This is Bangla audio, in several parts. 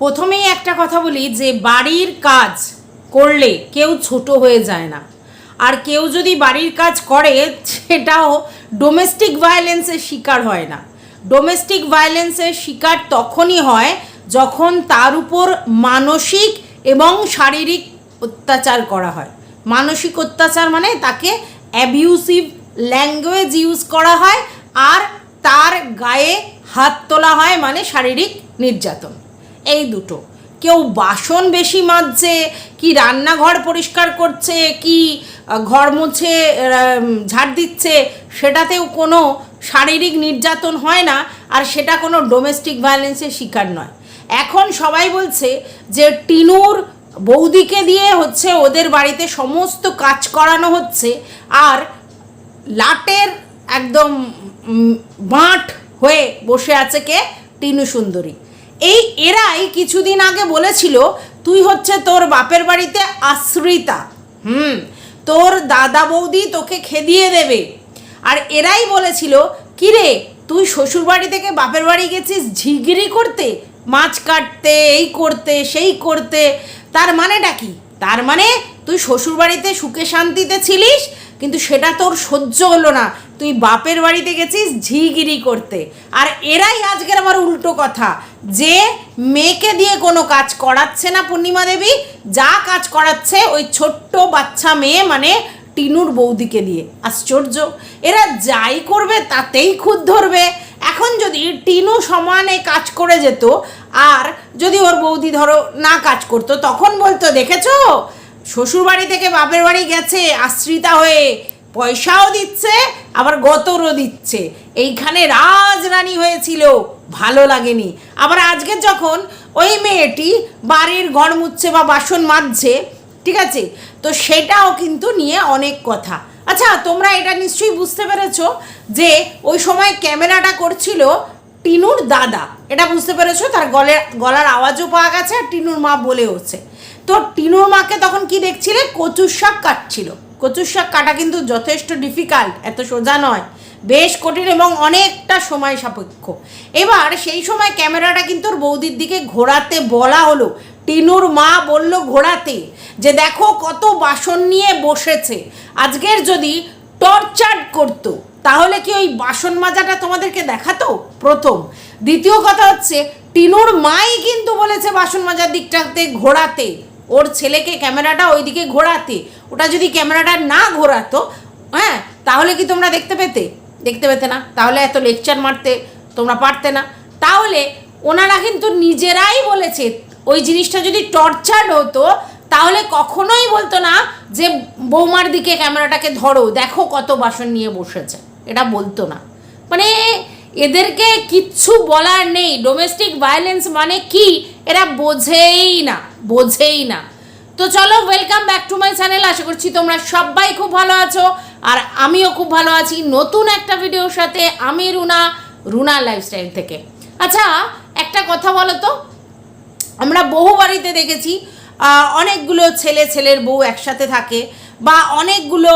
প্রথমেই একটা কথা বলি যে বাড়ির কাজ করলে কেউ ছোট হয়ে যায় না। আর কেউ যদি বাড়ির কাজ করে, সেটাও ডোমেস্টিক ভায়োলেন্সের শিকার হয় না। ডোমেস্টিক ভায়োলেন্সের শিকার তখনই হয় যখন তার উপর মানসিক এবং শারীরিক অত্যাচার করা হয়। মানসিক অত্যাচার মানে তাকে অ্যাবিউসিভ ল্যাঙ্গুয়েজ ইউজ করা হয় আর তার গায়ে হাত তোলা হয় মানে শারীরিক নির্যাতন। এই দুটো। কেউ বাসন বেশি মাজছে, কি রান্নাঘর পরিষ্কার করছে, কি ঘর মুছে ঝাড় দিচ্ছে, সেটাতেও কোনো শারীরিক নির্যাতন হয় না, আর সেটা কোনো ডোমেস্টিক ভায়োলেন্সের শিকার নয়। এখন সবাই বলছে যে টিনুর বৌদিকে দিয়ে হচ্ছে ওদের বাড়িতে সমস্ত কাজ করানো হচ্ছে, আর লাটের একদম বাঁট হয়ে বসে আছে কে? টিনু সুন্দরী। এই এরাই কিছুদিন আগে বলেছিল, তুই হচ্ছে তোর বাপের বাড়িতে আশ্রিতা। হুম, তোর দাদা বৌদি তোকে খেদিয়ে দেবে। আর এরাই বলেছিল, কিরে, তুই শ্বশুর বাড়ি থেকে বাপের বাড়ি গেছিস ঝিগড়ি করতে? মাছ কাটতে, এই করতে, সেই করতে। তার মানেটা কি? তার মানে তুই শ্বশুর বাড়িতে সুখে শান্তিতে ছিলিস কিন্তু সেটা তোর সহ্য হলো না। তুই বাপের বাড়িতে গেছিস ঝিগিরি করতে। আর এরাই আজকের আমার উল্টো কথা। যে মেয়েকে দিয়ে কোনো কাজ করাচ্ছে না পূর্ণিমা দেবী, যা কাজ করাচ্ছে ওই ছোট্ট বাচ্চা মেয়ে মানে টিনুর বৌদিকে দিয়ে। আশ্চর্য। এরা যাই করবে তাতেই খুদ ধরবে। এখন যদি টিনু সমানে কাজ করে যেত, আর যদি ওর বৌদি ধরো না কাজ করতো, তখন বলতো, দেখেছ? শ্বশুর বাড়ি থেকে বাপের বাড়ি গেছে, আশ্রিতা হয়ে পয়সাও দিচ্ছে, আবার গতরও দিচ্ছে। এইখানে রাজরানী হয়েছিল, ভালো লাগেনি। আবার আজকে যখন ওই মেয়েটি বাড়ির ঘর মুচ্ছে বা বাসন মাজছে, ঠিক আছে? তো সেটাও কিন্তু নিয়ে অনেক কথা। আচ্ছা তোমরা এটা নিশ্চয়ই বুঝতে পেরেছ যে ওই সময় ক্যামেরাটা করছিল টিনুর দাদা। এটা বুঝতে পেরেছ? তার গলের গলার আওয়াজও পাওয়া গেছে আর টিনুর মা বলে হচ্ছে তো টিনুর মাকে তখন কি দেখছিলে? কচুর শাক কাটছিল। কচুর শাক কাটা কিন্তু যথেষ্ট ডিফিকাল্ট এত সোজা নয়। বেশ কঠিন এবং অনেকটা সময় সাপেক্ষ। এবার সেই সময় ক্যামেরাটা কিন্তু ওর বৌদির দিকে ঘোরাতে বলা হলো। টিনুর মা বলল ঘোরাতে যে দেখো কত বাসন নিয়ে বসেছে। আজকের যদি টর্চার করতো, তাহলে কি ওই বাসন মাজাটা তোমাদেরকে দেখাতো? প্রথম। দ্বিতীয় কথা হচ্ছে, টিনুর মাই কিন্তু বলেছে বাসন মাজার দিকটাতে ঘোরাতে। ওর ছেলেকে ক্যামেরাটা ওইদিকে ঘোরাতে। ওটা যদি ক্যামেরাটা না ঘোরাতো হ্যাঁ তাহলে কি তোমরা দেখতে পেতে? দেখতে পেতে না। তাহলে এত লেকচার মারতে তোমরা পারতে না। তাহলে ওনারা কিন্তু নিজেরাই বলেছে, ওই জিনিসটা যদি টর্চার হতো, তাহলে কখনোই বলতো না যে, বৌমার দিকে ক্যামেরাটাকে ধরো, দেখো কত বাসন নিয়ে বসেছে। এটা বলতো না। মানে এদেরকে কিচ্ছু বলার নেই। ডোমেস্টিক ভায়োলেন্স মানে কি? এরা বোঝেই না বোঝেই না। তো চলো welcome back to my channel আশা করছি তোমরা সবাই খুব ভালো আছো, আর আমিও খুব ভালো আছি নতুন একটা ভিডিওর সাথে। আমি রুনা রুনা লাইফস্টাইল থেকে। আচ্ছা একটা কথা বলো তো আমরা বহু বাড়িতে দেখেছি অনেকগুলো ছেলে ছেলের বউ একসাথে থাকে, বা অনেকগুলো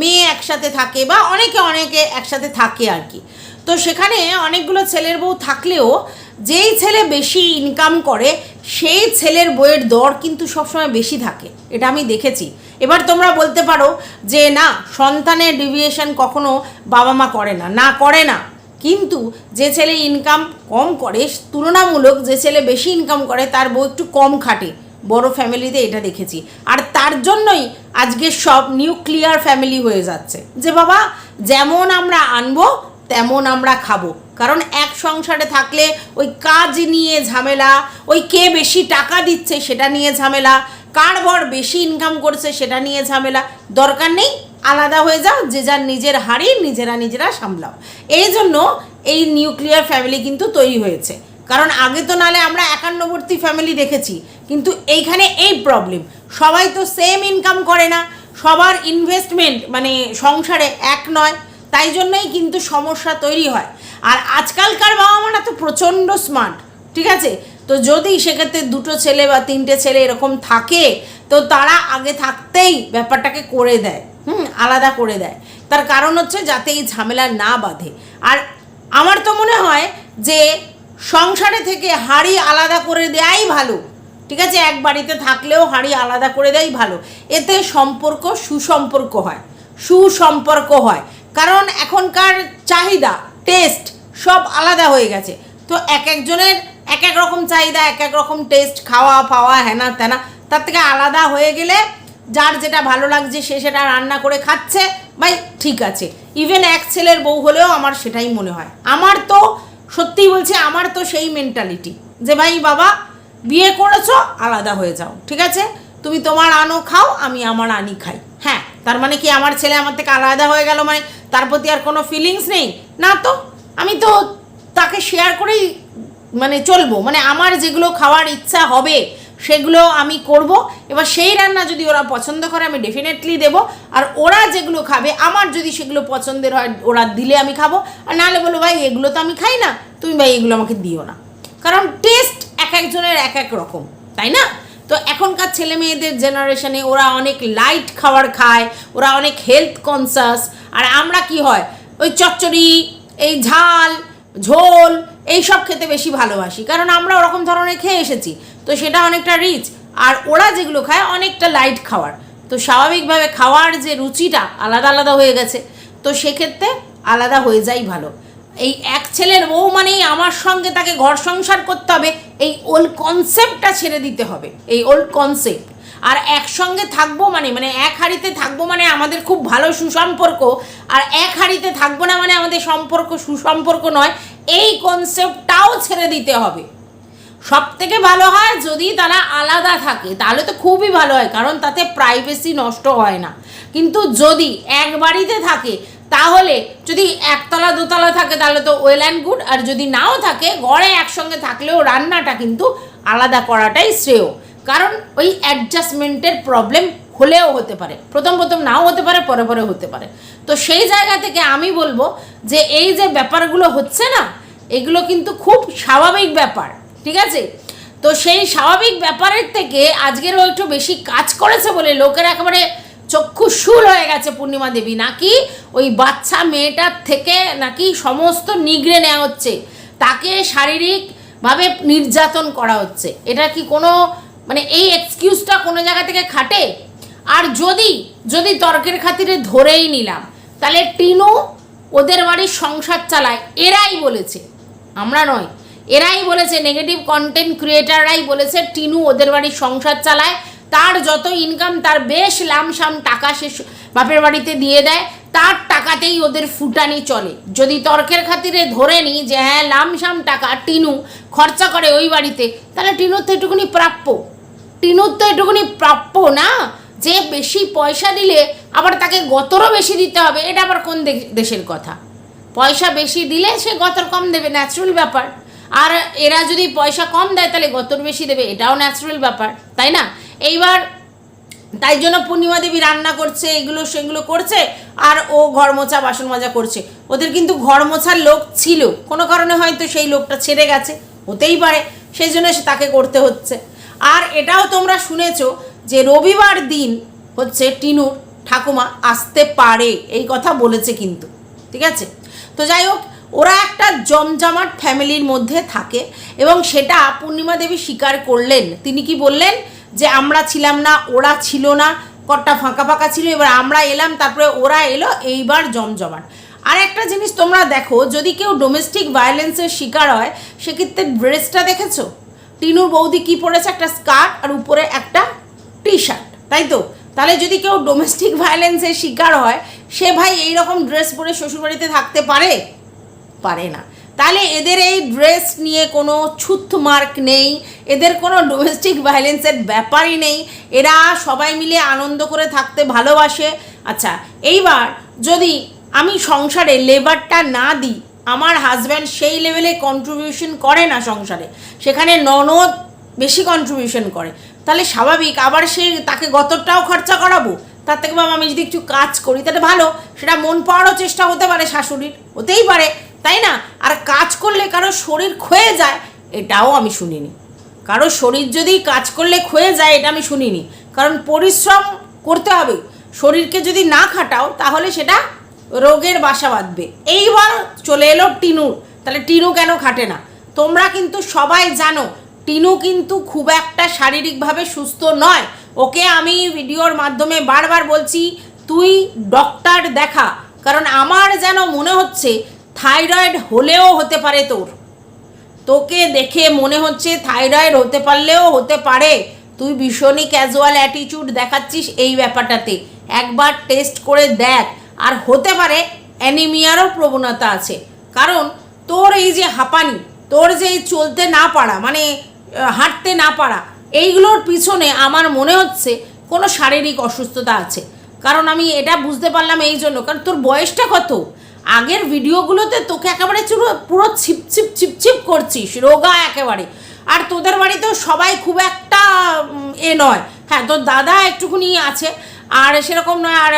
মেয়ে একসাথে থাকে, বা অনেকে অনেকে একসাথে থাকে আর কি। তো সেখানে অনেকগুলো ছেলের বউ থাকলেও যেই ছেলে বেশি ইনকাম করে, সেই ছেলের বইয়ের দর কিন্তু সবসময় বেশি থাকে। এটা আমি দেখেছি। এবার তোমরা বলতে পারো যে না, সন্তানের ডিভিয়েশন কখনো বাবা মা করে না। না, করে না। কিন্তু যে ছেলে ইনকাম কম করে, তুলনামূলক যে ছেলে বেশি ইনকাম করে, তার বউ একটু কম খাটে। বড় ফ্যামিলিতে এটা দেখেছি। আর তার জন্যই আজকে সব নিউক্লিয়ার ফ্যামিলি হয়ে যাচ্ছে। যে বাবা, যেমন আমরা আনব তেমন আমরা খাব। কারণ এক সংসারে থাকলে ওই কাজ নিয়ে ঝামেলা, ওই কে বেশি টাকা দিচ্ছে সেটা নিয়ে ঝামেলা, কার বর বেশি ইনকাম করছে সেটা নিয়ে ঝামেলা। দরকার নেই, আলাদা হয়ে যাও, যে যার নিজের হাড়ি, নিজেরা নিজেরা সামলাও। এই জন্য এই নিউক্লিয়ার ফ্যামিলি কিন্তু তৈরি হয়েছে। কারণ আগে তো নালে আমরা একান্নবর্তী ফ্যামিলি দেখেছি, কিন্তু এইখানে এই প্রবলেম সবাই তো সেম ইনকাম করে না। সবার ইনভেস্টমেন্ট মানে সংসারে এক নয় তাই জন্যই কিন্তু সমস্যা তৈরি হয়। আর আজকালকার বাবা মারা তো প্রচণ্ড স্মার্ট ঠিক আছে? তো যদি সেক্ষেত্রে দুটো ছেলে বা তিনটে ছেলে এরকম থাকে, তো তারা আগে থাকতেই ব্যাপারটাকে করে দেয়, হুম, আলাদা করে দেয়। তার কারণ হচ্ছে যাতে এই ঝামেলা না বাঁধে। আর আমার তো মনে হয় যে সংসারে থেকে হাড়ি আলাদা করে দেয়াই ভালো, ঠিক আছে? এক বাড়িতে থাকলেও হাড়ি আলাদা করে দেয়াই ভালো। এতে সম্পর্ক সুসম্পর্ক হয় সুসম্পর্ক হয়। কারণ এখনকার চাহিদা টেস্ট সব আলাদা হয়ে গেছে। তো এক একজনের এক এক রকম চাহিদা, এক এক রকম টেস্ট খাওয়া ফাওয়া হ্যানা ত্যানা তার থেকে আলাদা হয়ে গেলে যার যেটা ভালো লাগছে সে সেটা রান্না করে খাচ্ছে, ভাই ঠিক আছে। ইভেন এক ছেলের বউ হলেও আমার সেটাই মনে হয়। আমার তো সত্যিই বলছি, আমার তো সেই মেন্টালিটি যে ভাই বাবা, বিয়ে করেছ, আলাদা হয়ে যাও, ঠিক আছে? তুমি তোমার আনো, খাও, আমি আমার আনি, খাই। হ্যাঁ তার মানে কি আমার ছেলে আমার থেকে আলাদা হয়ে গেল মানে তার প্রতি আর কোনো ফিলিংস নেই? না তো, আমি তো তাকে শেয়ার করেই মানে চলবো। মানে আমার যেগুলো খাওয়ার ইচ্ছা হবে, সেগুলো আমি করব। এবার সেই রান্না যদি ওরা পছন্দ করে, আমি ডেফিনেটলি দেব। আর ওরা যেগুলো খাবে, আমার যদি সেগুলো পছন্দের হয়, ওরা দিলে আমি খাব। আর নাহলে বলো ভাই, এগুলো তো আমি খাই না। তুমি ভাই, এগুলো আমাকে দিও না। কারণ টেস্ট এক একজনের এক এক রকম, তাই না? তো এখনকার ছেলে মেয়েদের জেনারেশনে ওরা অনেক লাইট খাবার খায়, ওরা অনেক হেলথ কনসাস আর আমরা কি হয়? ওই চচ্চড়ি, এই ঝাল, ঝোল, এই সব খেতে বেশি ভালোবাসি, কারণ আমরা ওরকম ধরনের খেয়ে এসেছি, তো সেটা অনেকটা রিচ আর ওরা যেগুলো খায় অনেকটা লাইট খাওয়ার তো স্বাভাবিকভাবে খাওয়ার যে রুচিটা আলাদা আলাদা হয়ে গেছে, তো সেক্ষেত্রে আলাদা হয়ে যাই ভালো। এই এক ছেলের বউ মানেই আমার সঙ্গে তাকে ঘর সংসার করতে হবে, এই ওল্ড কনসেপ্টটা ছেড়ে দিতে হবে, এই ওল্ড কনসেপ্ট আর একসঙ্গে থাকব মানে মানে এক হাড়িতে থাকব মানে আমাদের খুব ভালো সুসম্পর্ক, আর এক হাড়িতে থাকব না মানে আমাদের সম্পর্ক সুসম্পর্ক নয়, এই কনসেপ্টটাও ছেড়ে দিতে হবে। সব থেকে ভালো হয় যদি তারা আলাদা থাকে, তাহলে তো খুবই ভালো হয়, কারণ তাতে প্রাইভেসি নষ্ট হয় না। কিন্তু যদি এক বাড়িতে থাকে তাহলে যদি একতলা, দোতলা থাকে তাহলে তো ওয়েল অ্যান্ড গুড আর যদি নাও থাকে ঘরে একসঙ্গে থাকলেও রান্নাটা কিন্তু আলাদা করাটাই শ্রেয়। কারণ ওই অ্যাডজাস্টমেন্টের প্রবলেম হলেও হতে পারে। প্রথম প্রথম নাও হতে পারে, পরে পরে হতে পারে। তো সেই জায়গা থেকে আমি বলব যে এই যে ব্যাপারগুলো হচ্ছে না, এগুলো কিন্তু খুব স্বাভাবিক ব্যাপার, ঠিক আছে? তো সেই স্বাভাবিক ব্যাপারের থেকে আজকেরও একটু বেশি কাজ করেছে বলে লোকের একেবারে চক্ষু শুল হয়ে গেছে পূর্ণিমা দেবী। নাকি ওই বাচ্চা মেয়েটার থেকে নাকি সমস্ত নিগড়ে নেওয়া হচ্ছে? তাকে শারীরিকভাবে নির্যাতন করা হচ্ছে। এটা কি কোনো মানে এই এক্সকিউজটা কোনো জায়গা থেকে খাটে? আর যদি যদি তর্কের খাতিরে ধরেই নিলাম, তাহলে টিনু ওদের বাড়ির সংসার চালায়। এরাই বলেছে। আমরা নয়। এরাই বলেছে নেগেটিভ কন্টেন্ট ক্রিয়েটাররাই বলেছে, টিনু ওদের বাড়ির সংসার চালায়। তার যত ইনকাম তার বেশ লামসাম টাকা সে বাপের বাড়িতে দিয়ে দেয়, তার টাকাতেই ওদের ফুটানি চলে। যদি তর্কের খাতিরে ধরে নিই যে হ্যাঁ লামসাম টাকা টিনু খরচা করে ওই বাড়িতে, তাহলে টিনুর তো এটুকুনি প্রাপ্য। টিনুর তো এটুকুনি প্রাপ্য না। যে বেশি পয়সা দিলে আবার তাকে গতরও বেশি দিতে হবে, এটা আবার কোন দেশের কথা? পয়সা বেশি দিলে সে গতর কম দেবে ন্যাচারাল ব্যাপার। আর এরা যদি পয়সা কম দেয়, তাহলে গতর বেশি দেবে, এটাও ন্যাচারাল ব্যাপার, তাই না? এইবার তাই জন্য পূর্ণিমা দেবী রান্না করছে, এগুলো সেগুলো করছে, আর ও ঘর মোছা, বাসন মাজা করছে। ওদের কিন্তু ঘর মোছার লোক ছিল, কোনো কারণে হয়তো সেই লোকটা ছেড়ে গেছে, হতেই পারে, সেই জন্য সে তাকে করতে হচ্ছে। আর এটাও তোমরা শুনেছ যে রবিবার দিন হচ্ছে টিনুর ঠাকুমা আসতে পারে, এই কথা বলেছে কিন্তু, ঠিক আছে? তো যাই হোক, ওরা একটা জমজমাট ফ্যামিলির মধ্যে থাকে, এবং সেটা পূর্ণিমা দেবী স্বীকার করলেন। তিনি কি বললেন? যে আমরা ছিলাম না, ওরা ছিল না, কটটা ফাঁকা ফাঁকা ছিল, এবার আমরা এলাম, তারপরে ওরা এলো, এইবার জমজমাট। আর একটা জিনিস তোমরা দেখো, যদি কেউ ডোমেস্টিক ভায়োলেন্সের শিকার হয়, সেক্ষেত্রে ড্রেসটা দেখেছ? টিনুর বৌদি কি পরেছে? একটা স্কার্ট আর উপরে একটা টি শার্ট তাই তো? তাহলে যদি কেউ ডোমেস্টিক ভায়োলেন্সের শিকার হয়, সে ভাই এই রকম ড্রেস পরে শ্বশুরবাড়িতে থাকতে পারে? পারে না। তাহলে এদের এই ড্রেস নিয়ে কোনো ছুথ মার্ক নেই, এদের কোনো ডোমেস্টিক ভায়োলেন্সের ব্যাপারই নেই, এরা সবাই মিলে আনন্দ করে থাকতে ভালোবাসে। আচ্ছা এইবার যদি আমি সংসারে লেবারটা না দিই, আমার হাজব্যান্ড সেই লেভেলে কন্ট্রিবিউশন করে না সংসারে, সেখানে ননদ বেশি কন্ট্রিবিউশন করে, তাহলে স্বাভাবিক, আবার সে তাকে গতরটাও খরচা করাবো? তার থেকে বাবা আমি যদি একটু কাজ করি, তাহলে ভালো, সেটা মন পাওয়ারও চেষ্টা হতে পারে শাশুড়ির, হতেই পারে। তাই না? আর কাজ করলে কারও শরীর ক্ষয়ে যায়, এটাও আমি শুনিনি। কারও শরীর যদি কাজ করলে ক্ষয়ে যায়, এটা আমি শুনিনি। কারণ পরিশ্রম করতে হবে। শরীরকে যদি না খাটাও, তাহলে সেটা রোগের বাসা বাঁধবে। এইবার চলে এলো টিনুর তাহলে টিনু কেন খাটে না? তোমরা কিন্তু সবাই জানো, টিনু কিন্তু খুব একটা শারীরিকভাবে সুস্থ নয়। ওকে আমি ভিডিওর মাধ্যমে বারবার বলছি, তুই ডক্টর দেখা। কারণ আমার যেন মনে হচ্ছে থাইরয়েড হলেও হতে পারে তোর। তোকে দেখে মনে হচ্ছে থাইরয়েড হতে পারলেও হতে পারে। তুই ভীষণই ক্যাজুয়াল অ্যাটিটিউড দেখাচ্ছিস এই ব্যাপারটাতে। একবার টেস্ট করে দেখ। আর হতে পারে অ্যানিমিয়ারও প্রবণতা আছে। কারণ তোর এই যে হাঁপানি, তোর যে চলতে না পারা মানে হাঁটতে না পারা, এইগুলোর পিছনে আমার মনে হচ্ছে কোনো শারীরিক অসুস্থতা আছে। কারণ আমি এটা বুঝতে পারলাম এই জন্য। কারণ তোর বয়সটা কত? আগের ভিডিওগুলোতে তোকে একেবারে পুরো পুরো ছিপ ছিপ ছিপ ছিপ করছিস, রোগা একেবারে। আর তোদের বাড়িতেও সবাই খুব একটা এ নয়। হ্যাঁ তোর দাদা একটুখানি আছে, আর সেরকম নয়, আর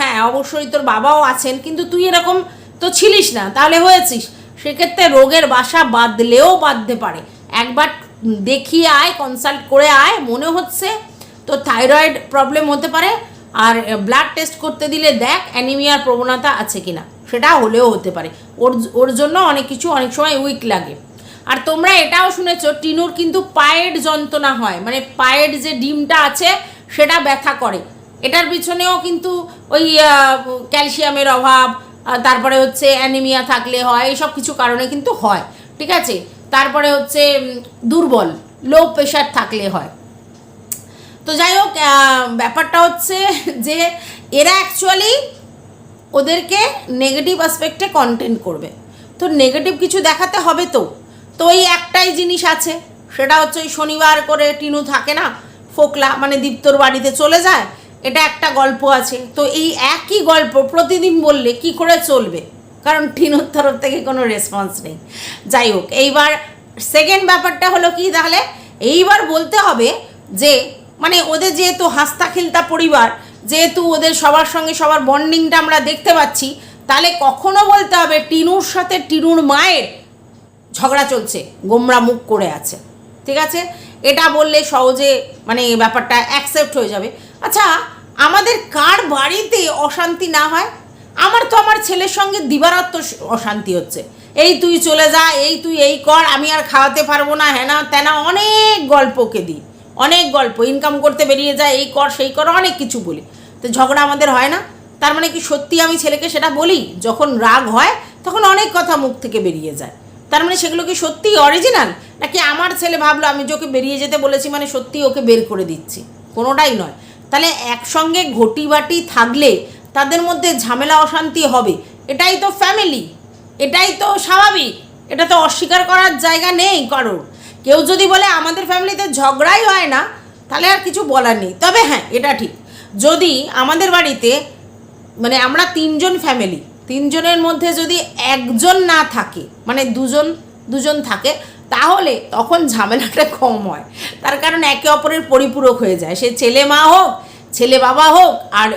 হ্যাঁ অবশ্যই তোর বাবাও আছেন, কিন্তু তুই এরকম তো ছিলিস না, তাহলে হয়েছিস। সেক্ষেত্রে রোগের বাসা বাঁধলেও বাঁধতে পারে। একবার দেখিয়ে আয় কনসাল্ট করে আয়, মনে হচ্ছে তো থাইরয়েড প্রবলেম হতে পারে, আর ব্লাড টেস্ট করতে দিলে দেখ অ্যানিমিয়ার প্রবণতা আছে কিনা। সেটা হলেও হতে পারে। ওর ওর জন্য অনেক কিছু অনেক সময় উইক লাগে। আর তোমরা এটাও শুনেছো, টিনুর কিন্তু পায়ের যন্ত্রণা হয়। মানে পায়ের যে ডিমটা আছে, সেটা ব্যথা করে। এটার পিছনেও কিন্তু ওই ক্যালসিয়ামের অভাব তারপরে হচ্ছে অ্যানিমিয়া থাকলে হয়, এইসব কিছু কারণে কিন্তু হয়। ঠিক আছে? তারপরে হচ্ছে দুর্বল লো প্রেশার থাকলে হয়। তো যাই হোক ব্যাপারটা হচ্ছে যে, এরা অ্যাকচুয়ালি ওদেরকে নেগেটিভ অ্যাসপেক্টে কন্টেন্ট করবে। তো নেগেটিভ কিছু দেখাতে হবে তো? তো ওই একটাই জিনিস আছে, সেটা হচ্ছে ওই শনিবার করে টিনু থাকে না, ফোকলা মানে দীপ্তর বাড়িতে চলে যায়, এটা একটা গল্প আছে। তো এই একই গল্প প্রতিদিন বললে কি করে চলবে? কারণ টিনুর তরফ থেকে কোনো রেসপন্স নেই। যাই হোক, এইবার সেকেন্ড ব্যাপারটা হলো কি তাহলে? এইবার বলতে হবে যে মানে ওদের যেহেতু হাসতা খেলতা পরিবার যেহেতু ওদের সবার সঙ্গে সবার বন্ডিংটা আমরা দেখতে পাচ্ছি, তাহলে কখনো বলতে হবে টিনুর সাথে টিনুর মায়ের ঝগড়া চলছে, গোমরা মুখ করে আছে, ঠিক আছে? এটা বললে সহজে মানে ব্যাপারটা অ্যাকসেপ্ট হয়ে যাবে। আচ্ছা আমাদের কার বাড়িতে অশান্তি না হয়? আমার তো আমার ছেলের সঙ্গে দিবারাত্ম অশান্তি হচ্ছে। এই তুই চলে যা, এই তুই এই কর, আমি আর খাওয়াতে পারব না হ্যানা তেনা অনেক গল্পকে দিই, অনেক গল্প ইনকাম করতে বেরিয়ে যায়, এই কর, সেই কর, অনেক কিছু বলি। তো ঝগড়া আমাদের হয় না। তার মানে কি সত্যি আমি ছেলেকে সেটা বলি? যখন রাগ হয়, তখন অনেক কথা মুখ থেকে বেরিয়ে যায়। তার মানে সেগুলো কি সত্যি অরিজিনাল নাকি আমার ছেলে ভাবলো, আমি যে ওকে বেরিয়ে যেতে বলেছি মানে সত্যি ওকে বের করে দিচ্ছি? কোনোটাই নয়। তাহলে একসঙ্গে ঘটি বাটি থাকলে তাদের মধ্যে ঝামেলা, অশান্তি হবে। এটাই তো ফ্যামিলি এটাই তো স্বাভাবিক। এটা তো অস্বীকার করার জায়গা নেই কারোর। কেউ যদি বলে, আমাদের ফ্যামিলিতে ঝগড়াই হয় না, তাহলে আর কিছু বলার নেই। তবে হ্যাঁ এটা ঠিক। যদি আমাদের বাড়িতে মানে আমরা তিনজন ফ্যামিলি তিনজনের মধ্যে যদি একজন না থাকে মানে দুজন দুজন থাকে, তাহলে তখন ঝামেলাটা কম হয়। তার কারণ একে অপরের পরিপূরক হয়ে যায়। সে ছেলে মা হোক, ছেলে বাবা হোক, আর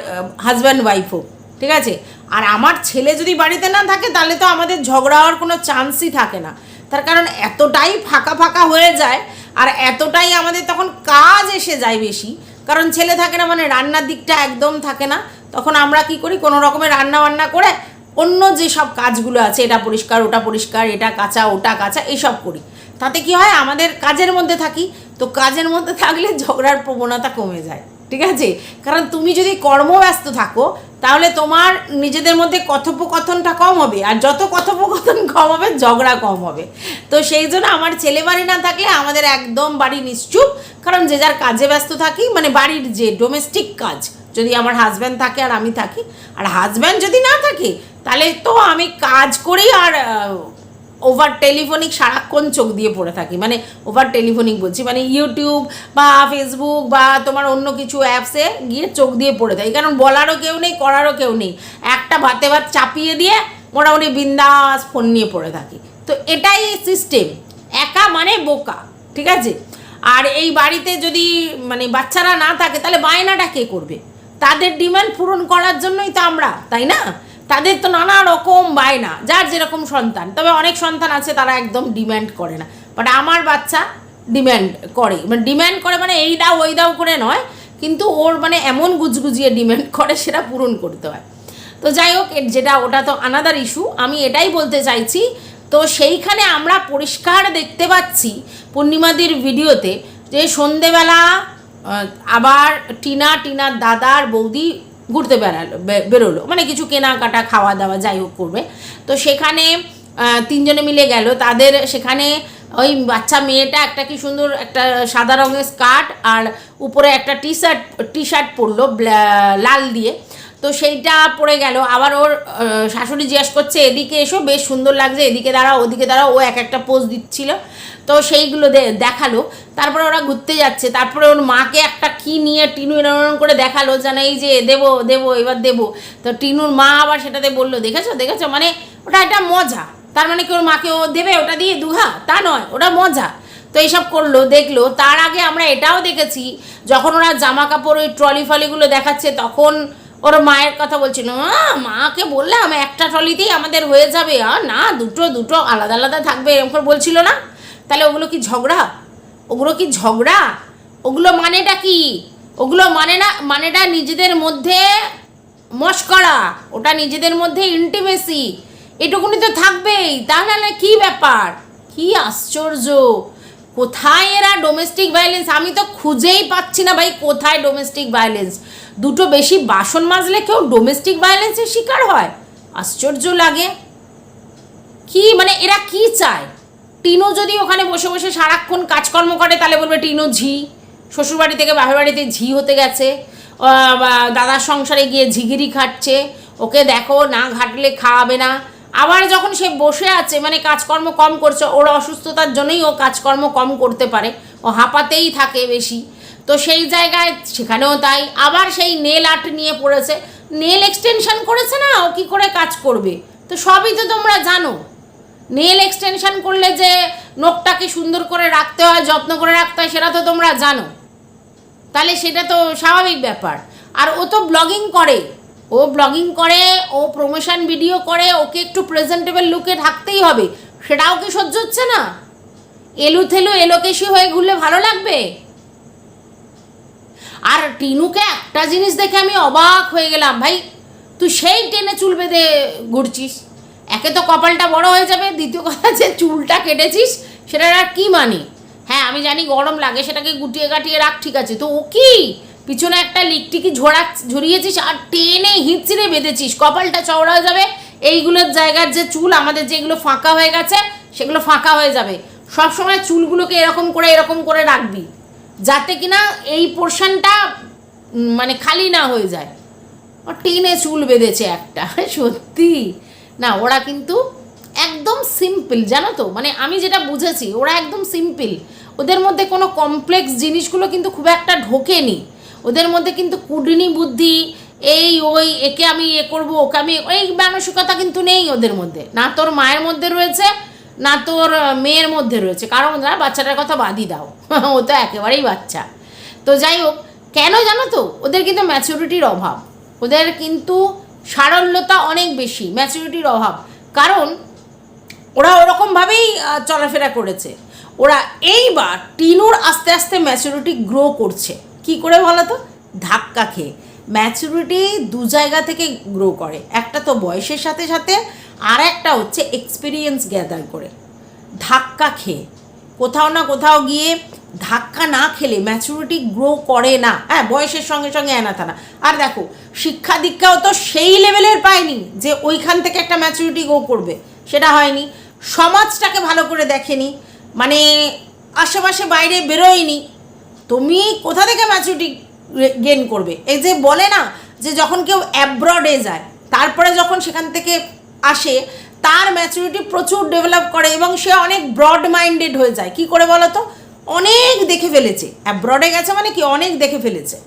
হাজব্যান্ড ওয়াইফ হোক, ঠিক আছে? আর আমার ছেলে যদি বাড়িতে না থাকে, তাহলে তো আমাদের ঝগড়া হওয়ার কোনো চান্সই থাকে না। তার কারণ এতটাই ফাঁকা ফাঁকা হয়ে যায়, আর এতটাই আমাদের তখন কাজ এসে যায় বেশি কারণ ছেলে থাকে না মানে রান্নার দিকটা একদম থাকে না। তখন আমরা কি করি, কোনো রকমের রান্না বান্না করে অন্য যে সব কাজগুলো আছে, এটা পরিষ্কার, ওটা পরিষ্কার, এটা কাঁচা, ওটা কাঁচা, এইসব করি। তাতে কি হয়, আমাদের কাজের মধ্যে থাকি, তো কাজের মধ্যে থাকলে ঝগড়ার প্রবণতা কমে যায়, ঠিক আছে? কারণ তুমি যদি কর্মব্যস্ত থাকো, তাহলে তোমার নিজেদের মধ্যে কথোপকথনটা কম হবে, আর যত কথোপকথন কম হবে, ঝগড়া কম হবে। তো সেই জন্য আমার ছেলে বাড়ি না থাকলে আমাদের একদম বাড়ি নিশ্চুপ কারণ যে যার কাজে ব্যস্ত থাকি মানে বাড়ির যে ডোমেস্টিক কাজ, যদি আমার হাজব্যান্ড থাকে আর আমি থাকি, আর হাজব্যান্ড যদি না থাকে, তাহলে তো আমি কাজ করেই আর ওভার টেলিফোনিক সারাক্ষণ চোখ দিয়ে পড়ে থাকি। মানে ওভার টেলিফোনিক বলছি মানে ইউটিউব বা ফেসবুক বা তোমার অন্য কিছু অ্যাপসে গিয়ে চোখ দিয়ে পড়ে থাকি। কারণ বলারও কেউ নেই, করারও কেউ নেই। একটা ভাতে ভাত চাপিয়ে দিয়ে মোটামুটি বিন্দাস ফোন নিয়ে পড়ে থাকি। তো এটাই সিস্টেম একা মানে বোকা, ঠিক আছে? আর এই বাড়িতে যদি মানে বাচ্চারা না থাকে, তাহলে বায়নাটা কে করবে? তাদের ডিমান্ড পূরণ করার জন্যই তো আমরা, তাই না? তাদের তো নানা রকম বায়না, যার যেরকম সন্তান। তবে অনেক সন্তান আছে, তারা একদম ডিম্যান্ড করে না। বাট আমার বাচ্চা ডিম্যান্ড করে। মানে ডিম্যান্ড করে মানে এই দাও, ওই দাও করে নয়, কিন্তু ওর মানে এমন গুজগুজিয়ে ডিম্যান্ড করে সেটা পূরণ করতে হয়। তো যাই হোক যেটা, ওটা তো আনাদার ইস্যু আমি এটাই বলতে চাইছি তো সেইখানে আমরা পরিষ্কার দেখতে পাচ্ছি পূর্ণিমাদির ভিডিওতে যে সন্ধেবেলা আবার টিনা, টিনার দাদার বৌদি ঘুরতে বেড়ালো বেরোলো। মানে কিছু কেনাকাটা খাওয়া দাওয়া যাই হোক করবে। তো সেখানে তিনজনে মিলে গেল। তাদের সেখানে ওই বাচ্চা মেয়েটা একটা কি সুন্দর একটা সাদা রঙের স্কার্ট আর উপরে একটা টি শার্ট টি শার্ট পরলো লাল দিয়ে। তো সেইটা পড়ে গেল। আবার ওর শাশুড়ি জিজ্ঞেস করছে, এদিকে এসো, বেশ সুন্দর লাগছে, এদিকে দাঁড়াও, ওদিকে দাঁড়াও। ও এক একটা পোজ দিচ্ছিল। তো সেইগুলো দেখাল। তারপরে ওরা ঘুরতে যাচ্ছে। তারপরে ওর মাকে একটা কি নিয়ে টিনু এরম করে দেখাল যেন এই যে, দেবো দেবো, এবার দেবো। তো টিনুর মা আবার সেটাতে বলল, দেখেছ দেখেছ? মানে ওটা একটা মজা। তার মানে কি, ওর মাকে ও দেবে, ওটা দিয়ে দুঘা তা নয়, ওটা মজা। তো এইসব করল, দেখল। তার আগে আমরা এটাও দেখেছি, যখন ওরা জামা কাপড় ওই ট্রলি ফলিগুলো দেখাচ্ছে, তখন ওর মায়ের কথা বলছিল "আহ, মাকে বললাম একটা ট্রলিতেই আমাদের হয়ে যাবে আর না দুটো দুটো আলাদা আলাদা থাকবে এরকম করে বলছিল না? তাহলে ওগুলো কি ঝগড়া? ওগুলো কি ঝগড়া? ওগুলো মানেটা কি? ওগুলো মানে না মানেটা নিজেদের মধ্যে মস্করা ওটা নিজেদের মধ্যে ইন্টিমেসি এটুকুনি তো থাকবেই তা নাহলে কি ব্যাপার? কি আশ্চর্য! কোথায় এরা ডোমেস্টিক ভায়োলেন্স আমি তো খুঁজেই পাচ্ছি না ভাই কোথায় ডোমেস্টিক ভায়োলেন্স দুটো বেশি বাসন মাজলে কেউ ডোমেস্টিক ভায়োলেন্সের শিকার হয়। আশ্চর্য লাগে। কি মানে এরা কি চায়? টিনু যদি ওখানে বসে বসে সারাক্ষণ কাজকর্ম করে, তাহলে বলবে টিনু ঝি। শ্বশুরবাড়ি থেকে বাপের বাড়িতে ঝি হতে গেছে। দাদার সংসারে গিয়ে ঝিগিরি খাটছে। ওকে দেখো, না ঘাটলে খাওয়াবে না। আবার যখন সে বসে আছে মানে কাজকর্ম কম করছে, ওর অসুস্থতার জন্যই ও কাজকর্ম কম করতে পারে, ও হাঁপাতেই থাকে বেশি, তো সেই জায়গায় সেখানেও তাই, আবার সেই নেল আর্ট নিয়ে পড়েছে নেল এক্সটেনশন করেছে না, ও কী করে কাজ করবে? তো সবই তো তোমরা জানো নেল এক্সটেনশন করলে যে নখটাকে সুন্দর করে রাখতে হয়, যত্ন করে রাখতে হয়, সেটা তো তোমরা জানো, তাহলে সেটা তো স্বাভাবিক ব্যাপার, আর ও তো ব্লগিং করে ও ব্লগিং করে, ও প্রমোশন ভিডিও করে, ওকে একটু প্রেজেন্টেবল লুকে থাকতেই হবে। সেটাও কি সহ্য হচ্ছে না? এলু থেলু এলোকেশি হয়ে ঘুরলে ভালো লাগবে? আর টিনুকে একটা জিনিস দেখে আমি অবাক হয়ে গেলাম, ভাই। তুই সেই টেনে চুল বেঁধে ঘুরছিস। একে তো কপালটা বড় হয়ে যাবে। দ্বিতীয় কথা যে চুলটা কেটেছিস সেটা আর কি মানে? হ্যাঁ আমি জানি গরম লাগে, সেটাকে গুটিয়ে কাটিয়ে রাখ, ঠিক আছে। তো ও কি? পিছনে একটা লিকটিকি ঝোড়া ঝরিয়েছিস আর টেনে হিঁচড়ে বেঁধেছিস। কপালটা চওড়া যাবে। এইগুলোর জায়গার যে চুল, আমাদের যেগুলো ফাঁকা হয়ে গেছে, সেগুলো ফাঁকা হয়ে যাবে। সবসময় চুলগুলোকে এরকম করে এরকম করে রাখবি, যাতে কিনা এই পোর্শনটা মানে খালি না হয়ে যায়। ও টেনে চুল বেঁধেছে একটা, সত্যি। না, ওরা কিন্তু একদম সিম্পল, জানো তো? মানে আমি যেটা বুঝেছি, ওরা একদম সিম্পল। ওদের মধ্যে কোনো কমপ্লেক্স জিনিসগুলো কিন্তু খুব একটা ঢোকেনি। ওদের মধ্যে কিন্তু কুডনি বুদ্ধি, এই ওই, একে আমি এ করব, ওকে আমি ওই মানসিকতা কিন্তু নেই ওদের মধ্যে। না তোর মায়ের মধ্যে রয়েছে, না তোর মেয়ের মধ্যে রয়েছে। কারণ না বাচ্চাটার কথা বাদই দাও। ও তো একেবারেই বাচ্চা। তো যাই হোক, কেন জানো তো? ওদের কিন্তু ম্যাচুরিটির অভাব। ওদের কিন্তু সারল্যতা অনেক বেশি ম্যাচুরিটির অভাব। কারণ ওরা ওরকমভাবেই চলাফেরা করেছে। ওরা এইবার টিনুর আস্তে আস্তে ম্যাচুরিটি গ্রো করছে। কি করে বলো তো? ধাক্কা খেয়ে। ম্যাচুরিটি দু জায়গা থেকে গ্রো করে। একটা তো বয়সের সাথে সাথে আর একটা হচ্ছে এক্সপিরিয়েন্স গ্যাদার করে। ধাক্কা খেয়ে। কোথাও না কোথাও গিয়ে ধাক্কা না খেলে ম্যাচুরিটি গ্রো করে না। হ্যাঁ বয়সের সঙ্গে সঙ্গে এনা থানা আর দেখো, শিক্ষা দীক্ষাও তো সেই লেভেলের পায়নি যে ওইখান থেকে একটা ম্যাচুরিটি গ্রো করবে। সেটা হয়নি। সমাজটাকে ভালো করে দেখেনি। মানে আশেপাশে বাইরে বেরোয়নি। তুমি কোথা থেকে ম্যাচুরিটি গেন করবে? এই যে বলে না যে যখন কেউ অ্যাব্রডে যায়, তারপরে যখন সেখান থেকে আসে, তার ম্যাচুরিটি প্রচুর ডেভেলপ করে এবং সে অনেক ব্রড মাইন্ডেড হয়ে যায়। কি করে বলো তো? অনেক দেখে ফেলেছে। অ্যাব্রডে গেছে মানে কি? অনেক দেখে ফেলেছে।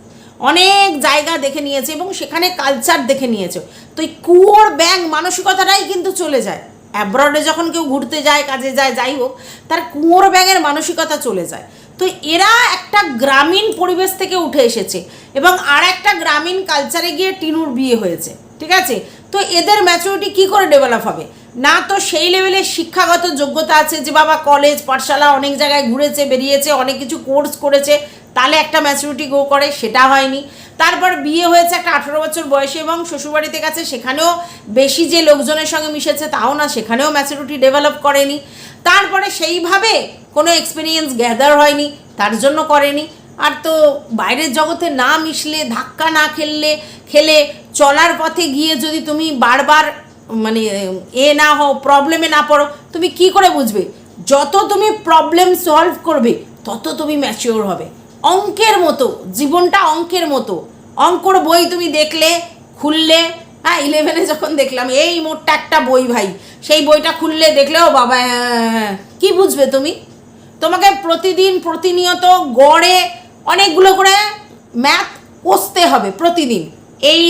অনেক জায়গা দেখে নিয়েছে এবং সেখানে কালচার দেখে নিয়েছে। তো এই কুয়োর ব্যাং মানসিকতাটাই কিন্তু চলে যায়। অ্যাব্রডে যখন কেউ ঘুরতে যায়, কাজে যায়, যাই হোক, তার কুয়োর ব্যাঙের মানসিকতা চলে যায়। তো এরা একটা গ্রামীণ পরিবেশ থেকে উঠে এসেছে এবং আর একটা গ্রামীণ কালচারে গিয়ে টিনুর বিয়ে হয়েছে, ঠিক আছে? তো এদের ম্যাচুরিটি কি করে ডেভেলপ হবে? না তো সেই লেভেলের শিক্ষাগত যোগ্যতা আছে যে বাবা কলেজ পাঠশালা অনেক জায়গায় ঘুরেছে, বেরিয়েছে, অনেক কিছু কোর্স করেছে তাহলে একটা ম্যাচুরিটি গ্রো করে, সেটা হয়নি। তারপর বিয়ে হয়েছে একটা আঠেরো বছর বয়সে এবং শ্বশুরবাড়িতে গেছে, সেখানেও বেশি যে লোকজনের সঙ্গে মিশেছে তাও না, সেখানেও ম্যাচুরিটি ডেভেলপ করেনি। তারপরে সেইভাবে কোনো এক্সপিরিয়েন্স গ্যাদার হয়নি, তার জন্য করেনি। আর তো বাইরের জগতে না মিশলে, ধাক্কা না খেললে, খেলে চলার পথে গিয়ে যদি তুমি বারবার মানে এ না হও প্রবলেমে না পড়ো, তুমি কি করে বুঝবে? যত তুমি প্রবলেম সলভ করবে, তত তুমি ম্যাচিওর হবে। অঙ্কের মতো জীবনটা অঙ্কের মতো। অঙ্কর বই তুমি দেখলে খুললে হ্যাঁ ইলেভেনে যখন দেখলাম এই মোটটা একটা বই ভাই সেই বইটা খুললে দেখলেও বাবা হ্যাঁ, কি বুঝবে তুমি? তোমাকে প্রতিদিন প্রতিনিয়ত গড়ে অনেকগুলো করে ম্যাথ কষতে হবে প্রতিদিন। এই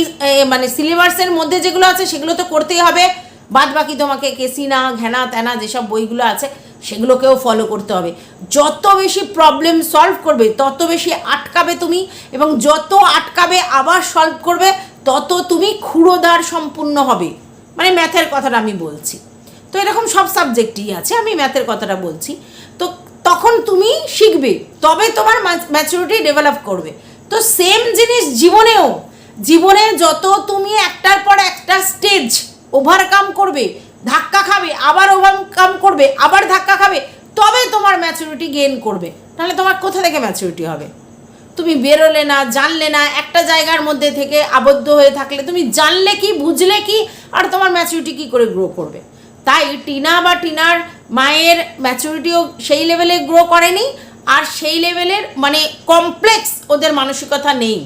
মানে সিলেবাসের মধ্যে যেগুলো আছে সেগুলো তো করতেই হবে। বাদ বাকি তোমাকে কেসিনা ঘ্যানা ত্যানা যেসব বইগুলো আছে সেগুলোকেও ফলো করতে হবে। যত বেশি প্রবলেম সলভ করবে, তত বেশি আটকাবে তুমি এবং যত আটকাবে, আবার সলভ করবে, তত তুমি ক্ষুরোদার সম্পূর্ণ হবে। মানে ম্যাথের কথাটা আমি বলছি। তো এরকম সব সাবজেক্টই আছে, আমি ম্যাথের কথাটা বলছি। তো তখন তুমি শিখবে, তবে তোমার ম্যাচুরিটি ডেভেলপ করবে। তো সেম জিনিস জীবনেও, জীবনে যত তুমি একটার পর একটা স্টেজ ওভারকাম করবে ধাক্কা খাবে, আবার ওভারকাম করবে, আবার ধাক্কা খাবে, তবে তোমার ম্যাচুরিটি গেন করবে। তাহলে তোমার কোথা থেকে ম্যাচুরিটি হবে? তুমি বেরোলে না, জানলে না, একটা জায়গার মধ্যে থেকে আবদ্ধ হয়ে থাকলে তুমি জানলে কি, বুঝলে কি, আর তোমার ম্যাচুরিটি কি করে গ্রো করবে? তাই টিনা বা টিনার মায়ের ম্যাচুরিটিও সেই লেভেলে গ্রো করেনি, আর সেই লেভেলের মানে কমপ্লেক্স ওদের মানসিকতা নেই।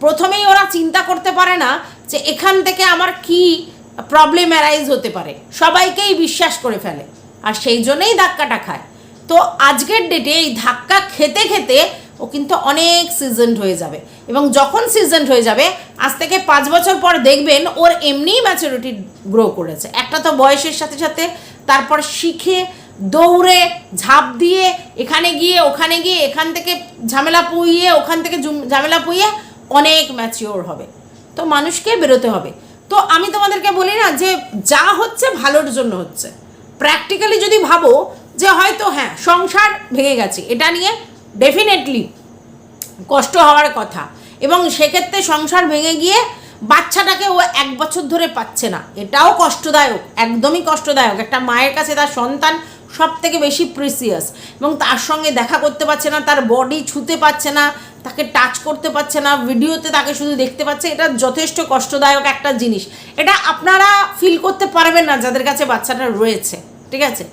প্রথমেই ওরা চিন্তা করতে পারে না যে এখান থেকে আমার কি প্রবলেম অ্যারাইজ হতে পারে। সবাইকেই বিশ্বাস করে ফেলে। আর সেই জন্যেই ধাক্কাটা খায়। তো আজকের ডেটে এই ধাক্কা খেতে খেতে ও কিন্তু অনেক সিজনড হয়ে যাবে। এবং যখন সিজনড হয়ে যাবে, আজ থেকে পাঁচ বছর পর দেখবেন ওর এমনিই ম্যাচুরিটি গ্রো করেছে। একটা তো বয়সের সাথে সাথে তারপর শিখে, দৌড়ে, ঝাঁপ দিয়ে, এখানে গিয়ে, ওখানে গিয়ে, এখান থেকে ঝামেলা পুইয়ে, ওখান থেকে ঝামেলা পুইয়ে অনেক ম্যাচিওর হবে। তো মানুষকে বেরোতে হবে। তো আমি তোমাদেরকে বলি না যে যা হচ্ছে ভালোর জন্য হচ্ছে। প্র্যাকটিক্যালি যদি ভাবো যে হয়তো হ্যাঁ সংসার ভেঙে গেছে, এটা নিয়ে ডেফিনেটলি কষ্ট হওয়ার কথা। এবং সেক্ষেত্রে সংসার ভেঙে গিয়ে বাচ্চাটাকে ও এক বছর ধরে পাচ্ছে না। এটাও কষ্টদায়ক, একদমই কষ্টদায়ক। একটা মায়ের কাছে তার সন্তান সব থেকে বেশি প্রিসিয়াস এবং তার সঙ্গে দেখা করতে পারছে না, তার বডি ছুতে পারছে না, তাকে টাচ করতে পারছে না ভিডিওতে তাকে শুধু দেখতে পাচ্ছে, এটা যথেষ্ট কষ্টদায়ক একটা জিনিস। এটা আপনারা ফিল করতে পারবেন না যাদের কাছে বাচ্চাটা রয়েছে, ঠিক আছে?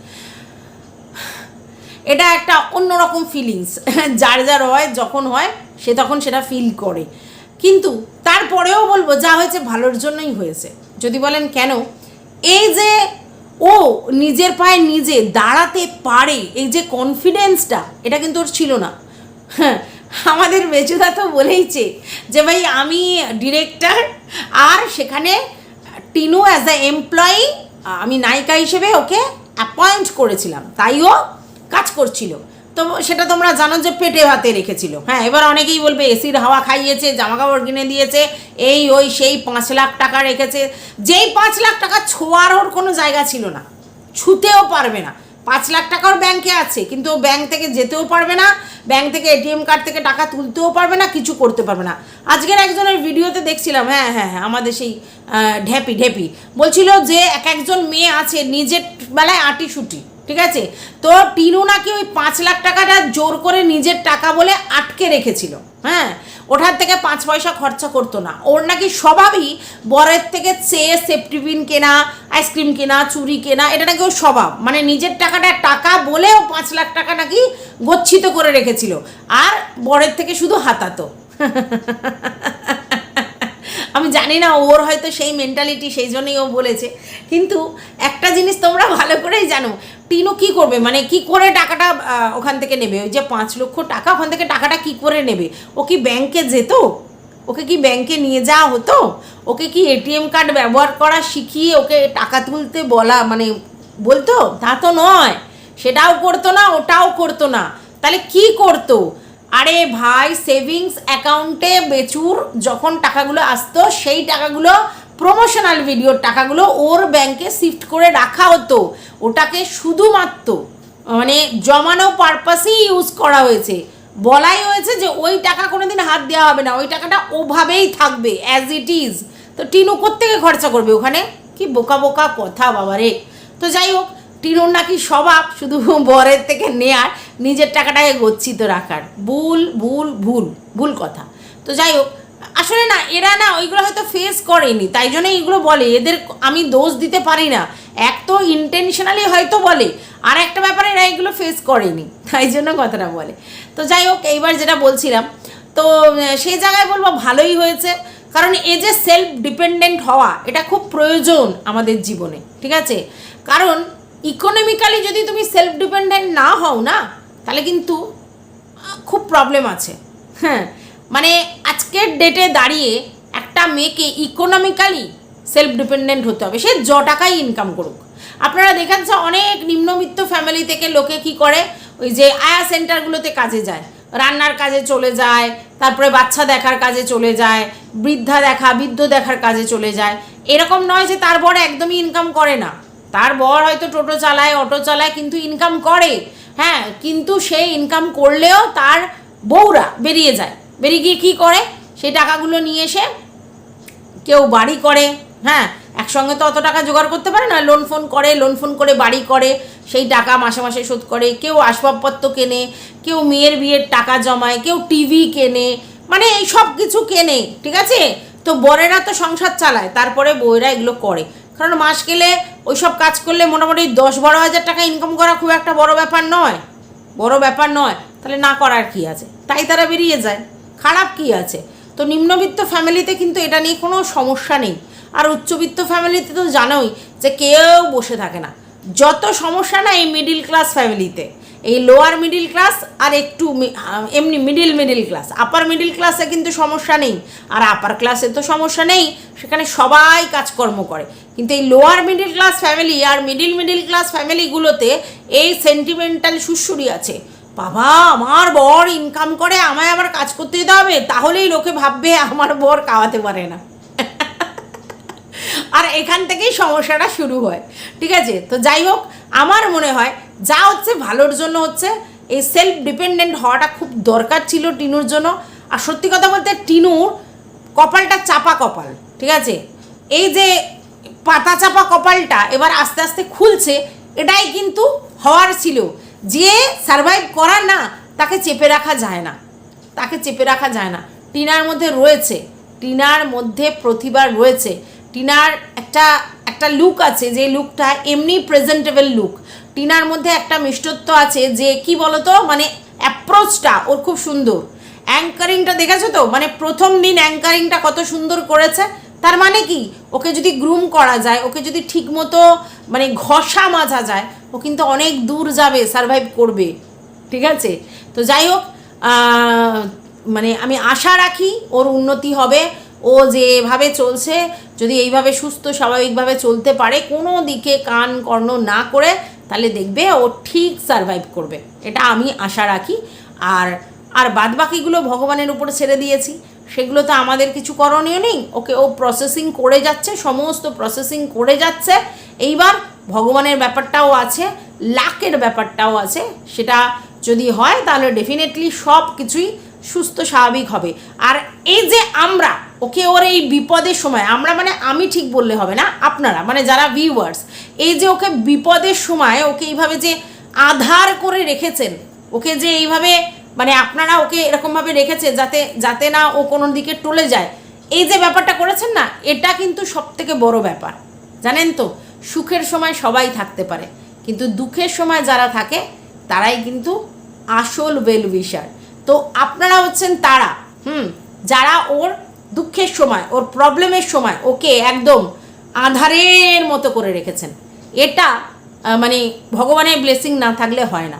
এটা একটা অন্যরকম ফিলিংস যার যার হয়, যখন হয়, সে তখন সেটা ফিল করে। কিন্তু তারপরেও বলব, যা হয়েছে ভালোর জন্যই হয়েছে। যদি বলেন কেন? এই যে ও নিজের পায়ে নিজে দাঁড়াতে পারে, এই যে কনফিডেন্সটা এটা কিন্তু ওর ছিল না। হ্যাঁ আমাদের মেজুদা তো বলেইছে যে, ভাই, আমি ডিরেক্টর আর সেখানে টিনু অ্যাজ আ এমপ্লয়ি আমি নায়িকা হিসেবে ওকে অ্যাপয়েন্ট করেছিলাম। তাই ও কাজ করছিল। তো সেটা তোমরা জানো যে পেটে ভাতে রেখেছিল। হ্যাঁ এবার অনেকেই বলবে, এসির হাওয়া খাইয়েছে জামা কাপড় কিনে দিয়েছে, এই, ওই, সেই পাঁচ লাখ টাকা রেখেছে। যেই পাঁচ লাখ টাকা ছোঁয়ার ওর কোনো জায়গা ছিল না। ছুতেও পারবে না। পাঁচ লাখ টাকাও ব্যাংকে আছে, কিন্তু ও ব্যাংক থেকে যেতেও পারবে না, ব্যাংক থেকে এটিএম কার্ড থেকে টাকা তুলতেও পারবে না, কিছু করতে পারবে না। আজকের একজনের ভিডিওতে দেখছিলাম হ্যাঁ হ্যাঁ হ্যাঁ আমাদের সেই ঢ্যাপি ঢেপি বলছিল যে এক একজন মেয়ে আছে, নিজের বেলায় আটি শুটি ঠিক আছে? তো টিনু নাকি ওই পাঁচ লাখ টাকাটা জোর করে নিজের টাকা বলে আটকে রেখেছিল। হ্যাঁ? ওঠার থেকে পাঁচ পয়সা খরচা করতো না। ওর নাকি স্বভাবই বরের থেকে চেয়ে সেফটি পিন কেনা আইসক্রিম কেনা, চুরি কেনা, এটা নাকি ওর স্বভাব। মানে নিজের টাকাটা টাকা বলেও পাঁচ লাখ টাকা নাকি গচ্ছিত করে রেখেছিল। আর বরের থেকে শুধু হাতাতো। আমি জানি না, ওর হয়তো সেই মেন্টালিটি সেই জন্যই ও বলেছে। কিন্তু একটা জিনিস তোমরা ভালো করেই জানো, টিনু কি করবে? মানে কি করে টাকাটা ওখান থেকে নেবে? ওই যে পাঁচ লক্ষ টাকা, ওখান থেকে টাকাটা কি করে নেবে? ও কি ব্যাংকে যেত? ওকে কি ব্যাংকে নিয়ে যাওয়া হতো? ওকে কি এটিএম কার্ড ব্যবহার করা শিখিয়ে ওকে টাকা তুলতে বলা মানে বলতো? তা তো নয়। সেটাও করতো না, ওটাও করতো না। তাহলে কি করতো? আরে ভাই সেভিংস অ্যাকাউন্টে বেচুর যখন টাকাগুলো আসতো, সেই টাকাগুলো প্রমোশনাল ভিডিওর টাকাগুলো ওর ব্যাংকে শিফট করে রাখা হতো। ওটাকে শুধুমাত্র মানে জমানো পারপাসেই ইউজ করা হয়েছে। বলাই হয়েছে যে ওই টাকা কোনোদিন হাত দেওয়া হবে না। ওই টাকাটা ওভাবেই থাকবে অ্যাজ ইট ইজ তো টিনু কোত্থেকে খরচা করবে ওখানে? কি বোকা বোকা কথা, বাবারে। তো যাই হোক, টিনুর নাকি স্বভাব শুধু বরের থেকে নেয়ার। নিজের টাকাটাকে গচ্ছিত রাখার। ভুল ভুল ভুল ভুল কথা। তো যাই হোক, আসলে না, এরা না ওইগুলো হয়তো ফেস করেনি, তাই জন্য এইগুলো বলে। এদের আমি দোষ দিতে পারি না। এক তো ইন্টেনশনালি হয়তো বলে, আর একটা ব্যাপারে এরা এগুলো ফেস করেনি, তাই জন্য কথাটা বলে। তো যাই হোক, এইবার যেটা বলছিলাম, তো সেই জায়গায় বলব ভালোই হয়েছে, কারণ এ যে সেলফ ডিপেন্ডেন্ট হওয়া, এটা খুব প্রয়োজন আমাদের জীবনে, ঠিক আছে? কারণ ইকোনমিক্যালি যদি তুমি সেলফ ডিপেন্ডেন্ট না হও না তাহলে কিন্তু খুব প্রবলেম আছে। হ্যাঁ মানে আজকের ডেটে দাঁড়িয়ে একটা মেয়েকে ইকোনমিক্যালি সেলফ ডিপেন্ডেন্ট হতে হবে। সে য টাকাই ইনকাম করুক। আপনারা দেখেন যে অনেক নিম্নবিত্ত ফ্যামিলি থেকে লোকে কি করে? ওই যে আয়া সেন্টারগুলোতে কাজে যায়। রান্নার কাজে চলে যায়, তারপরে বাচ্চা দেখার কাজে চলে যায়, বৃদ্ধা দেখা, বৃদ্ধ দেখার কাজে চলে যায়। এরকম নয় যে তার বর একদমই ইনকাম করে না। তার বর হয়তো টোটো চালায়, অটো চালায়, কিন্তু ইনকাম করে। হ্যাঁ কিন্তু সে ইনকাম করলেও তার বউরা বেরিয়ে যায়। বেরিয়ে গিয়ে কী করে? সেই টাকাগুলো নিয়ে এসে কেউ বাড়ি করে। হ্যাঁ একসঙ্গে তো অত টাকা জোগাড় করতে পারে না। লোন ফোন করে লোন ফোন করে বাড়ি করে। সেই টাকা মাসে মাসে শোধ করে। কেউ আসবাবপত্র কেনে, কেউ মেয়ের বিয়ের টাকা জমায়, কেউ টিভি কেনে মানে এই সব কিছু কেনে, ঠিক আছে? তো বরেরা তো সংসার চালায়, তারপরে বউয়েরা এগুলো করে। কারণ মাস গেলে ওই সব কাজ করলে মোটামুটি দশ বারো হাজার টাকা ইনকাম করা খুব একটা বড় ব্যাপার নয়। বড় ব্যাপার নয়। তাহলে না করার কি আছে? তাই তারা বেরিয়ে যায়। খারাপ কি আছে? তো নিম্নবিত্ত ফ্যামিলিতে কিন্তু এটা নিয়ে কোনো সমস্যা নেই। আর উচ্চবিত্ত ফ্যামিলিতে তো জানোই যে কেউ বসে থাকে না। যত সমস্যা না এই মিডিল ক্লাস ফ্যামিলিতে এই লোয়ার মিডিল ক্লাস আর একটু এমনি middle middle class upper middle ক্লাসে কিন্তু সমস্যা নেই, আর আপার ক্লাসে তো সমস্যা নেই, সেখানে সবাই কাজকর্ম করে। কিন্তু এই লোয়ার মিডিল ক্লাস ফ্যামিলি আর মিডিল মিডিল ক্লাস ফ্যামিলিগুলোতে এই সেন্টিমেন্টাল সুশুরি আছে। বাবা, আমার বর ইনকাম করে, আমায় আবার কাজ করতে দিতে হবে, তাহলেই লোকে ভাববে আমার বর খাওয়াতে পারে না। আর এখান থেকেই সমস্যাটা শুরু হয়। ঠিক আছে? তো যাই হোক আমার মনে হয় যা হচ্ছে ভালোর জন্য হচ্ছে, এই সেলফ ডিপেন্ডেন্ট হওয়াটা খুব দরকার ছিল টিনুর জন্য। আর সত্যি কথা বলতে টিনুর কপালটা চাপা কপাল, ঠিক আছে? এই যে পাতা চাপা কপালটা এবার আস্তে আস্তে খুলছে, এটাই কিন্তু হওয়ার ছিল। যে সারভাইভ করার না, তাকে চেপে রাখা যায় না। তাকে চেপে রাখা যায় না। টিনার মধ্যে রয়েছে, টিনার মধ্যে প্রতিভা রয়েছে। টিনার একটা একটা লুক আছে যে লুকটা এমনি প্রেজেন্টেবল লুক টিনার মধ্যে একটা মিষ্টত্ব আছে যে কি বলতো? মানে অ্যাপ্রোচটা ওর খুব সুন্দর। অ্যাঙ্কারিংটা দেখেছ তো? মানে প্রথম দিন অ্যাঙ্কারিংটা কত সুন্দর করেছে। তার মানে কি? ওকে যদি গ্রুম করা যায়, ওকে যদি ঠিকমতো মানে ঘষা মাজা যায়, ও কিন্তু অনেক দূর যাবে সারভাইভ করবে। ঠিক আছে? তো যাই হোক মানে আমি আশা রাখি ওর উন্নতি হবে। ও যেভাবে চলছে, যদি এইভাবে সুস্থ, স্বাভাবিকভাবে চলতে পারে, কোনো দিকে কান কর্ণ না করে, তাহলে দেখবে ও ঠিক সারভাইভ করবে। এটা আমি আশা রাখি। আর আর বাদ বাকিগুলো ভগবানের উপরে ছেড়ে দিয়েছি। সেগুলো তো আমাদের কিছু করণীয় নেই। ওকে, ও প্রসেসিং করে যাচ্ছে, সমস্ত প্রসেসিং করে যাচ্ছে। এইবার ভগবানের ব্যাপারটাও আছে, লাকের ব্যাপারটাও আছে। সেটা যদি হয়, তাহলে ডেফিনেটলি সব কিছুই সুস্থ, স্বাভাবিক হবে। আর এই যে আমরা, ওকে ওর এই বিপদের সময়, আমরা মানে আমি ঠিক বললে হবে না, আপনারা মানে যারা ভিউয়ার্স এই যে ওকে বিপদের সময় ওকে এইভাবে যে আধার করে রেখেছেন, ওকে যে এইভাবে মানে আপনারা ওকে এরকমভাবে রেখেছে যাতে যাতে না ও কোনো দিকে টলে যায়, এই যে ব্যাপারটা করেছেন না, এটা কিন্তু সব থেকে বড় ব্যাপার। জানেন তো, সুখের সময় সবাই থাকতে পারে, কিন্তু দুঃখের সময় যারা থাকে, তারাই কিন্তু আসল ওয়েল উইশার তো আপনারা হচ্ছেন তারা। হুম, যারা ওর দুঃখের সময়, ওর প্রবলেমের সময় ওকে একদম আধারের মতো করে রেখেছেন। এটা মানে ভগবানের ব্লেসিং না থাকলে হয় না।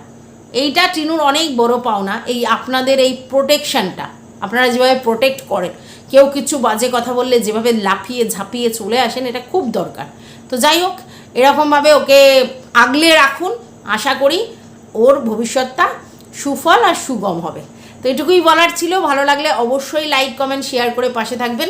এইটা টিনুর অনেক বড় পাওনা, এই আপনাদের এই প্রোটেকশনটা আপনারা যেভাবে প্রোটেক্ট করেন, কেউ কিছু বাজে কথা বললে যেভাবে লাফিয়ে ঝাঁপিয়ে চলে আসেন, এটা খুব দরকার। তো যাই হোক, এরকমভাবে ওকে আগলে রাখুন। আশা করি ওর ভবিষ্যৎটা সুফল আর সুগম হবে। তো এটুকুই বলার ছিল। ভালো লাগলে অবশ্যই লাইক কমেন্ট শেয়ার করে পাশে থাকবেন।